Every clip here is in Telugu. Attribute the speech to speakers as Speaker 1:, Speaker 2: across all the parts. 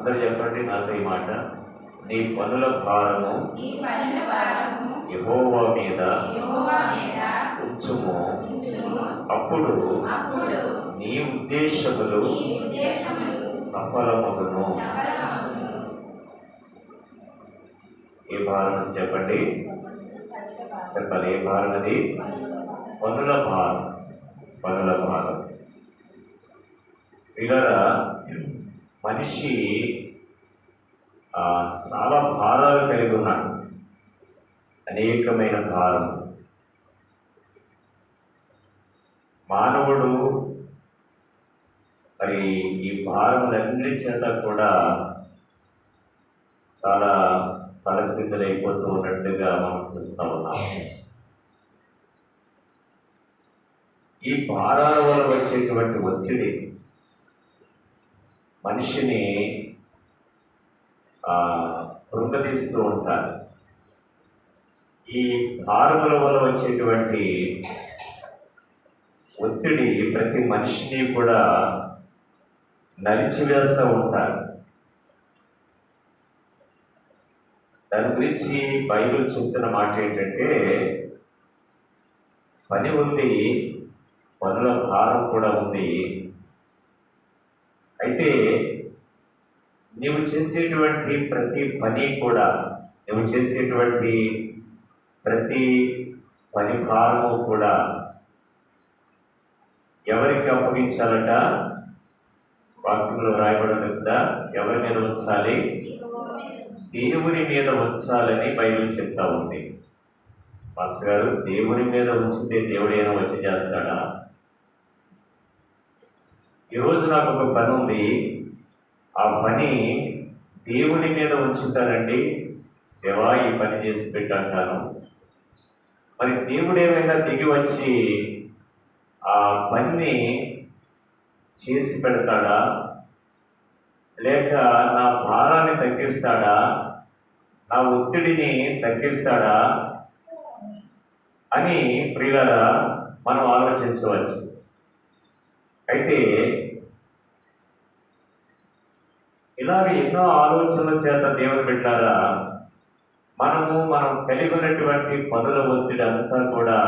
Speaker 1: అందరు చెప్పండి నాతో ఈ మాట. నీ పనుల భారము యెహోవా మీద ఉంచుము. అప్పుడు నీ ఉద్దేశములు సఫలమగును. ఏ భారం చెప్పండి? చెప్పాలి. ఏ భారం అది పనుల భారం. పనుల భారం. ఇలా మనిషి చాలా భారాలు కలిగి ఉన్నాడు. అనేకమైన భారం మానవుడు మరి ఈ భారములన్నిటి చేత కూడా చాలా తలక్రిందులైపోతూ ఉన్నట్టుగా మనం చూస్తూ ఉన్నాం ఈ భారాల వల్ల వచ్చేటువంటి ఒత్తిడి మనిషిని ఆ, కృంగదీస్తూ ఉంటారు. ఈ భారముల వల్ల వచ్చేటువంటి ఒత్తిడి ప్రతి మనిషిని కూడా నలిచివేస్తూ ఉంటారు. దాని గురించి బైబిల్ చెప్తున్న మాట ఏంటంటే పని ఉంది పనుల భారం కూడా ఉంది. అయితే నీవు చేసేటువంటి ప్రతి పని కూడా నువ్వు చేసేటువంటి ప్రతి పని భారము కూడా ఎవరికి అప్పగించాలట? వాక్యంలో రాయబడదు కదా ఎవరి మీద ఉంచాలి? దేవుని మీద ఉంచాలని బైబిల్ చెప్తా ఉంది. మాస్టర్ గారు దేవుని మీద ఉంచితే దేవుడైనా వచ్చి చేస్తాడా? ఈరోజు నాకు ఒక పని ఉంది. ఆ పని దేవుని మీద ఉంచుతానండి. దేవా ఈ పని చేసి పెట్టంటాను మరి దేవుడు ఏమైనా దిగి వచ్చి ఆ పనిని చేసి పెడతాడా? లేక నా భారాన్ని తగ్గిస్తాడా? నా ఒత్తిడిని తగ్గిస్తాడా? అని ప్రియులరా మనం ఆలోచించవచ్చు. అయితే ఇలాగ ఎన్నో ఆలోచనల చేత దేవుని పెట్టారా మనము మనం కలిగి ఉన్నటువంటి పనుల ఒత్తిడి అంతా కూడా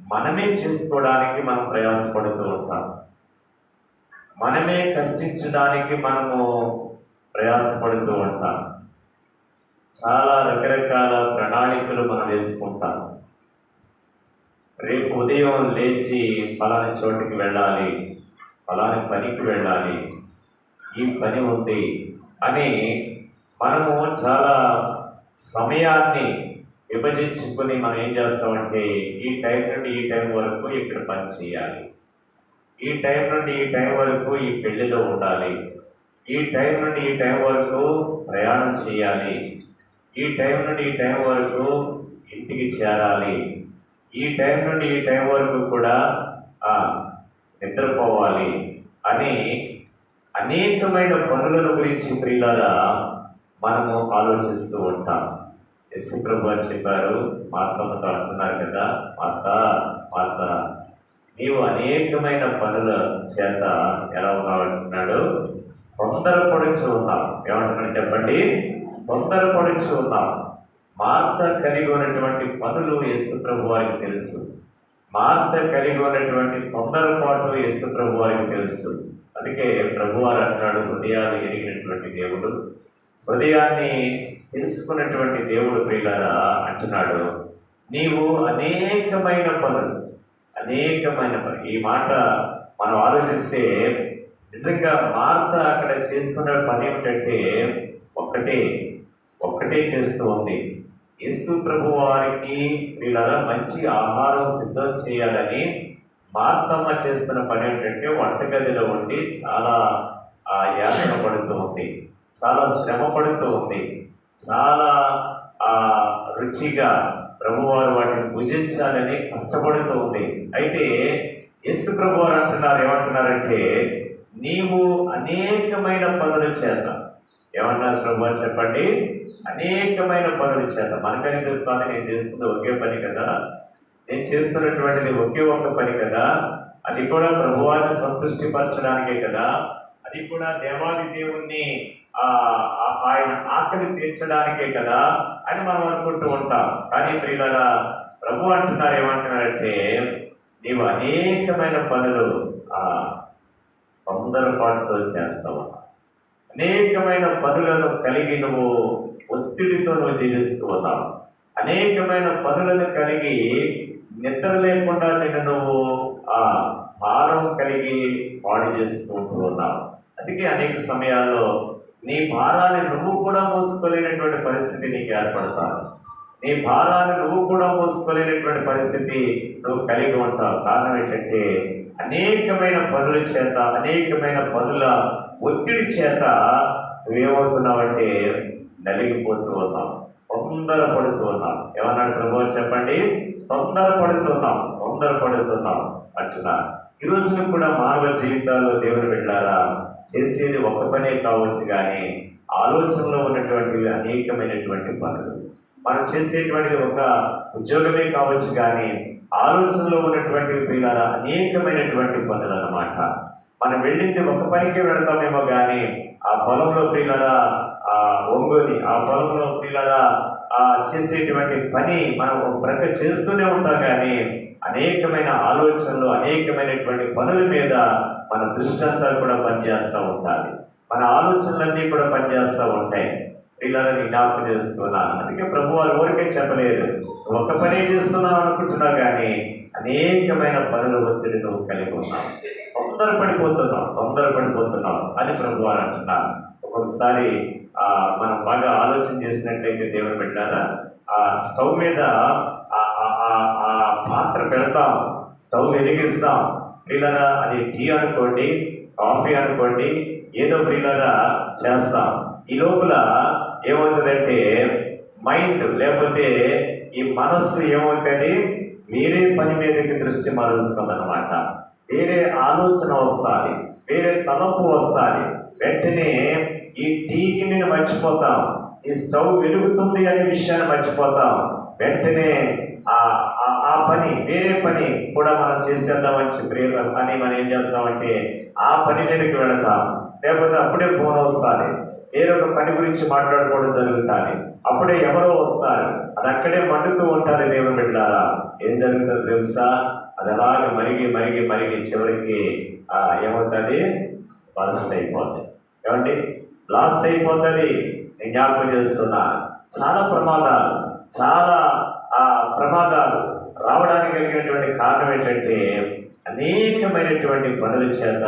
Speaker 1: మనమే చేసుకోవడానికి మనం ప్రయాసపడుతూ ఉంటాం. మనమే కష్టించడానికి మనము ప్రయాసపడుతూ ఉంటాం. చాలా రకరకాల ప్రణాళికలు మనం వేసుకుంటాం. రేపు ఉదయం లేచి పలాని చోటికి వెళ్ళాలి పలాని పనికి వెళ్ళాలి ఈ పని ఉంది అని మనము చాలా సమయాన్ని విభజించుకొని మనం ఏం చేస్తామంటే ఈ టైం నుండి ఈ టైం వరకు ఇక్కడ పని చేయాలి ఈ టైం నుండి ఈ టైం వరకు ఈ పెళ్ళిలో ఉండాలి ఈ టైం నుండి ఈ టైం వరకు ప్రయాణం చేయాలి ఈ టైం నుండి ఈ టైం వరకు ఇంటికి చేరాలి ఈ టైం నుండి ఈ టైం వరకు కూడా నిద్రపోవాలి అని అనేకమైన పనులను గురించి ప్రియులారా మనము ఆలోచిస్తూ ఉంటాం. ఎస్సు ప్రభు అని చెప్పారు మాతమ్మతో అంటున్నారు కదా మార్త మార్త నీవు అనేకమైన పనుల చేత ఎలా ఉన్నావు? అంటున్నాడు. తొందరపడుచు ఉన్నావు ఏమంటున్నాడు చెప్పండి? తొందరపడుచు ఉన్నావు మార్త కలిగి ఉన్నటువంటి పనులు యేసు ప్రభు వారికి తెలుసు. మార్త కలిగి ఉన్నటువంటి తొందరపాటు యేసు ప్రభు వారికి తెలుసు. అందుకే ప్రభువారు అంటున్నాడు హృదయాలు ఎరిగినటువంటి దేవుడు హృదయాన్ని తెలుసుకున్నటువంటి దేవుడు ప్రియులారా అంటున్నాడు. నీవు అనేకమైన పనులు అనేకమైన పనులు. ఈ మాట మనం ఆలోచిస్తే నిజంగా భారత అక్కడ చేస్తున్న పని ఏమిటంటే ఒక్కటే ఒక్కటే చేస్తూ ఉంది. యేసు ప్రభు వారికి వీళ్ళ మంచి ఆహారం సిద్ధం చేయాలని మార్తమ్మ చేస్తున్న పని ఏంటంటే వంటగదిలో ఉండి చాలా ఆ యాతన పడుతూ ఉంది. చాలా శ్రమ పడుతూ ఉంది. చాలా ఆ రుచిగా ప్రభువారు వాటిని భుజించాలని కష్టపడుతూ ఉంది. అయితే యేసు ప్రభు వారు అంటున్నారు ఏమంటున్నారంటే నీవు అనేకమైన పనులు చేత ఏమన్నారు ప్రభు అని చెప్పండి. అనేకమైన పనులు చేత మనకు నేను చేస్తుంది ఒకే పని కదా. నేను చేస్తున్నటువంటిది ఒకే ఒక్క పని కదా? అది కూడా ప్రభువాన్ని సంతృష్టి పరచడానికే కదా? అది కూడా దేవాది దేవుణ్ణి ఆయన ఆకలి తీర్చడానికే కదా? అని మనం అనుకుంటూ ఉంటాం. కానీ ప్రియులరా ప్రభు అంటున్నారు ఏమంటున్నారంటే నీవు అనేకమైన పనులు ఆ తొందరపాటుతో చేస్తావు. అనేకమైన పనులను కలిగి నువ్వు ఒత్తిడితో నువ్వు జీవిస్తూ ఉన్నావు. అనేకమైన పనులను కలిగి నిద్ర లేకుండా నేను నువ్వు ఆ భారం కలిగి పాడు చేసుకుంటూ ఉన్నావు. అందుకే అనేక సమయాల్లో నీ భారాన్ని నువ్వు కూడా మోసుకోలేనటువంటి పరిస్థితి నీకు ఏర్పడతావు నీ భారాన్ని నువ్వు కూడా మోసుకోలేనటువంటి పరిస్థితి నువ్వు కలిగి ఉంటావు. కారణం ఏంటంటే అనేకమైన పనుల చేత అనేకమైన పనుల ఒత్తిడి చేత నువ్వేమవుతున్నావంటే నలిగిపోతూ ఉన్నావు. తొందరపడుతున్నాం. ఏమన్నాడు ప్రభు చెప్పండి? తొందరపడుతున్నాం తొందరపడుతున్నాం అంటున్నారు ఈ రోజున కూడా మానవ జీవితాల్లో దేవుడు వెళ్ళారా చేసేది ఒక పనే కావచ్చు కానీ ఆలోచనలో ఉన్నటువంటి అనేకమైనటువంటి పనులు. మనం చేసేటువంటి ఒక ఉద్యోగమే కావచ్చు కానీ ఆలోచనలో ఉన్నటువంటి పిల్లల అనేకమైనటువంటి పనులు అన్నమాట మనం వెళ్ళింది ఒక పనికి వెళతామేమో కానీ ఆ పొలంలో పిల్లరా ఆ ఒంగోని ఆ పొలంలో పిల్లరా ఆ చేసేటువంటి పని మనం ప్రక చేస్తూనే ఉంటాం కానీ అనేకమైన ఆలోచనలు అనేకమైనటువంటి పనుల మీద మన దృష్టి అంతా కూడా పనిచేస్తూ ఉండాలి. మన ఆలోచనలన్నీ కూడా పనిచేస్తూ ఉంటాయి. పిల్లలని జ్ఞాపకం చేస్తున్నాను అందుకే ప్రభు వారు ఊరికే చెప్పలేదు. ఒక్క ఒక పని చేస్తున్నావు అనుకుంటున్నావు కానీ అనేకమైన పనుల ఒత్తిడి నువ్వు కలిగి ఉన్నావు తొందర పడిపోతున్నాం అని ప్రభు వారు అంటున్నారు. ఒక్కొక్కసారి మనం బాగా ఆలోచన చేసినట్లయితే దేవుని పెట్టారా ఆ స్టవ్ మీద ఆ పాత్ర పెడతాం స్టవ్ వెలిగిస్తాం. పిల్లరా అది టీ అనుకోండి కాఫీ అనుకోండి ఏదో పిల్లరా చేస్తాం. ఈ లోపల ఏమవుతుందంటే మైండ్ లేకపోతే ఈ మనస్సు ఏమవుతుంది? వేరే పని మీదకి దృష్టి మరలుస్తుంది అనమాట వేరే ఆలోచన వస్తుంది వేరే తలంపు వస్తుంది. వెంటనే ఈ టీకి నేను మర్చిపోతాం ఈ స్టవ్ వెలుగుతుంది అనే విషయాన్ని మర్చిపోతాం. వెంటనే ఆ పని వేరే పని కూడా మనం చేసేద్దామని చెప్పి అని మనం ఏం చేస్తామంటే ఆ పని మీదకి వెళతాం. లేకపోతే అప్పుడే ఫోన్ వస్తుంది. ఏదో ఒక పని గురించి మాట్లాడుకోవడం జరుగుతుంది. అప్పుడే ఎవరో వస్తారు. అది అక్కడే మండుతూ ఉంటారు దేవుని బిడ్డారా ఏం జరుగుతుందో తెలుసా? అది అలాగే మరిగి మరిగి మరిగి చివరికి ఏమవుతుంది బరస్ట్ అయిపోతుంది ఏమండి? లాస్ట్ అయిపోతుంది నేను జ్ఞాపకం చేస్తున్నా. చాలా ప్రమాదాలు చాలా ఆ ప్రమాదాలు రావడానికి కలిగినటువంటి కారణం ఏంటంటే అనేకమైనటువంటి పనుల చేత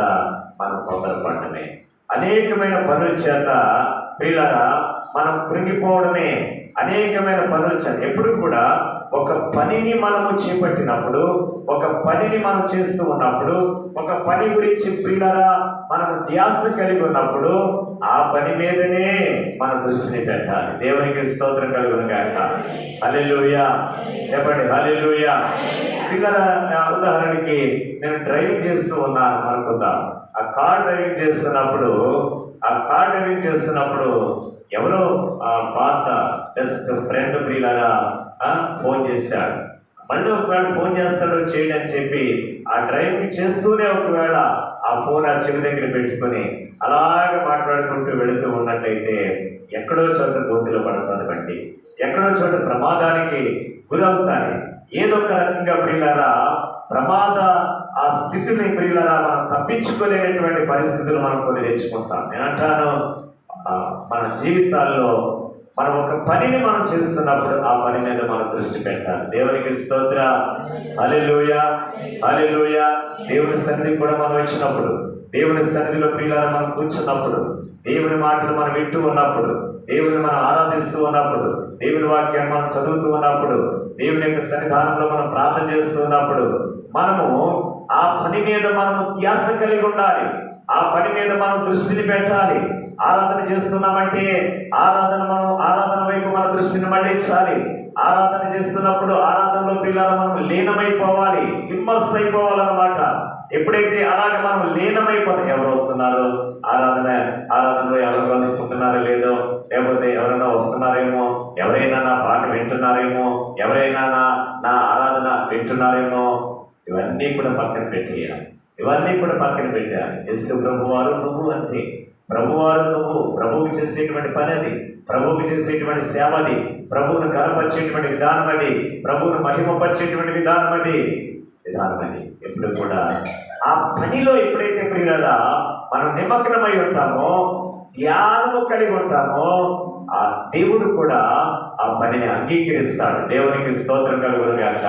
Speaker 1: మనం తొందరపడటమే అనేకమైన పనుల చేత పిల్లల మనం కృంగిపోవడమే. అనేకమైన పనుల చేత ఎప్పుడు కూడా ఒక పనిని మనము చేపట్టినప్పుడు ఒక పనిని మనం చేస్తూ ఉన్నప్పుడు ఒక పని గురించి పిల్లరా మనం ధ్యాస కలిగి ఉన్నప్పుడు ఆ పని మీదనే మన దృష్టిని పెట్టాలి. దేవునికి స్తోత్రం కలుగును గాక హల్లెలూయా. చెప్పండి హల్లెలూయా. పిల్లల ఉదాహరణకి నేను డ్రైవింగ్ చేస్తూ ఉన్నాను అనుకుందాం. ఆ కార్ డ్రైవింగ్ చేస్తున్నప్పుడు ఆ కార్ డ్రైవింగ్ చేస్తున్నప్పుడు ఎవరో ఆ పాత బెస్ట్ ఫ్రెండ్ ప్రియులరా ఫోన్ చేశాడు. మళ్ళీ ఒకవేళ ఫోన్ చేస్తాడో చేయండి అని చెప్పి ఆ డ్రైవింగ్ చేస్తూనే ఒకవేళ ఆ ఫోన్ ఆ చెవి దగ్గర పెట్టుకొని అలాగే మాట్లాడుకుంటూ వెళుతూ ఉన్నట్లయితే ఎక్కడో చోట గోతిలో పడుతుంది బండి. ఎక్కడో చోట ప్రమాదానికి గురవుతాయి ఏదో ఒక రకంగా ప్రియులారా ప్రమాద ఆ స్థితిని ప్రియులారా మనం తప్పించుకోలేనటువంటి పరిస్థితులు మనం కొన్ని తెచ్చుకుంటాం. నేను అంటాను మన జీవితాల్లో మనం ఒక పనిని మనం చేస్తున్నప్పుడు ఆ పని మీద మనం దృష్టి పెట్టాలి. దేవునికి స్తోత్ర. అలెలుయ అలెలుయ దేవుని సన్నిధి కూడా మనం వచ్చినప్పుడు దేవుని సన్నిధిలో పిల్లలు మనం కూర్చున్నప్పుడు దేవుని మాటలు మనం వింటూ ఉన్నప్పుడు దేవుని మనం ఆరాధిస్తూ ఉన్నప్పుడు దేవుని వాక్యాన్ని మనం చదువుతూ ఉన్నప్పుడు దేవుని యొక్క సన్నిధానంలో మనం ప్రార్థన చేస్తూ ఉన్నప్పుడు మనము మీద మనము ధ్యాస కలిగి ఉండాలి. ఆ పని మీద మనం దృష్టిని పెట్టాలి. ఆరాధన చేస్తున్నామంటే ఆరాధన మనం ఆరాధన వైపు మన దృష్టిని మళ్ళించాలి ఆరాధన చేస్తున్నప్పుడు ఆరాధనలో పిల్లలు మనం లీనమైపోవాలి ఇమ్మర్స్ అయిపోవాలన్నమాట. ఎప్పుడైతే అలాగే మనం లీనమైపోతాం ఎవరు వస్తున్నారు? ఆరాధన ఆరాధనలో ఎవరు కలుసుకుంటున్నారో లేదో లేకపోతే ఎవరైనా వస్తున్నారేమో ఎవరైనా నా పాట వింటున్నారేమో ఎవరైనా నా నా ఆరాధన వింటున్నారేమో ఇవన్నీ కూడా పక్కన పెట్టేయాలి. ఇవన్నీ కూడా పక్కన పెట్టాలి. ఎస్ ప్రభువారు నువ్వు అంతే. ప్రభువారు నువ్వు ప్రభువుకి చేసేటువంటి పని అది. ప్రభువుకి చేసేటువంటి సేవ అది. ప్రభువును గర్వపరిచేటువంటి విధానం అది. ప్రభువును మహిమపరిచేటువంటి విధానం అది. విధానం అది. ఎప్పుడు కూడా ఆ పనిలో ఎప్పుడైతే ప్రియులరా మనం నిమగ్నమై ఉంటామో ధ్యానము కలిగి ఉంటామో ఆ దేవుడు కూడా ఆ పనిని అంగీకరిస్తాడు. దేవునికి స్తోత్రం కలుగును గాక.